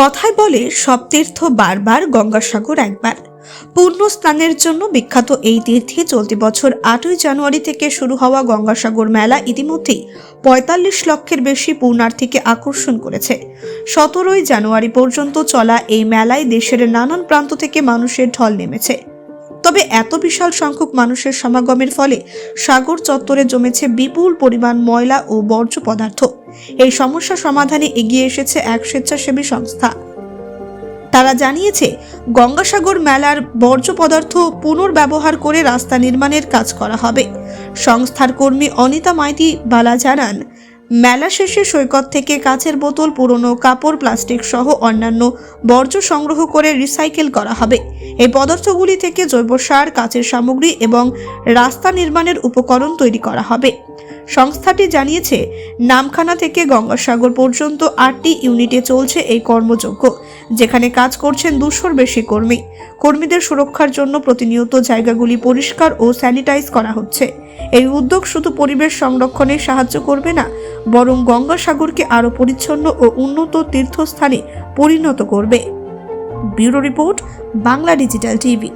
কথায় বলে সব তীর্থ বারবার গঙ্গাসাগর একবার। পূর্ণ স্নানের জন্য বিখ্যাত এই তীর্থে চলতি বছর আটই জানুয়ারি থেকে শুরু হওয়া গঙ্গাসাগর মেলা ইতিমধ্যেই পঁয়তাল্লিশ লক্ষের বেশি পূর্ণার্থীকে আকর্ষণ করেছে। সতেরোই জানুয়ারি পর্যন্ত চলা এই মেলায় দেশের নানান প্রান্ত থেকে মানুষের ঢল নেমেছে। তবে এত বিশাল সংখ্যক মানুষের সমাগমের ফলে সাগর চত্বরে জমেছে বিপুল পরিমাণ ময়লা ও বর্জ্য পদার্থ। এই সমস্যা সমাধানে এগিয়ে এসেছে এক স্বেচ্ছাসেবী সংস্থা। তারা জানিয়েছে, গঙ্গাসাগর মেলার বর্জ্য পদার্থ পুনর্ব্যবহার করে রাস্তা নির্মাণের কাজ করা হবে। সংস্থার কর্মী অনিতা মাইতি বালা জানান মেলা শেষে সৈকত থেকে কাচের বোতল, পুরনো কাপড়, প্লাস্টিক সহ অন্যান্য বর্জ্য সংগ্রহ করে রিসাইকেল করা হবে। এই পদার্থগুলি থেকে জৈব সার, কাচের সামগ্রী এবং রাস্তা নির্মাণের উপকরণ তৈরি করা হবে। সংস্থাটি জানিয়েছে, নামখানা থেকে গঙ্গাসাগর পর্যন্ত আটটি ইউনিটে চলছে এই কর্মযজ্ঞ, যেখানে কাজ করছেন দুশোর বেশি কর্মী। কর্মীদের সুরক্ষার জন্য প্রতিনিয়ত জায়গাগুলি পরিষ্কার ও স্যানিটাইজ করা হচ্ছে। এই উদ্যোগ শুধু পরিবেশ সংরক্ষণে সাহায্য করবে না বরং গঙ্গাসাগরকে আরও পরিচ্ছন্ন ও উন্নত তীর্থস্থানে পরিণত করবে। Bureau report Bangla digital TV.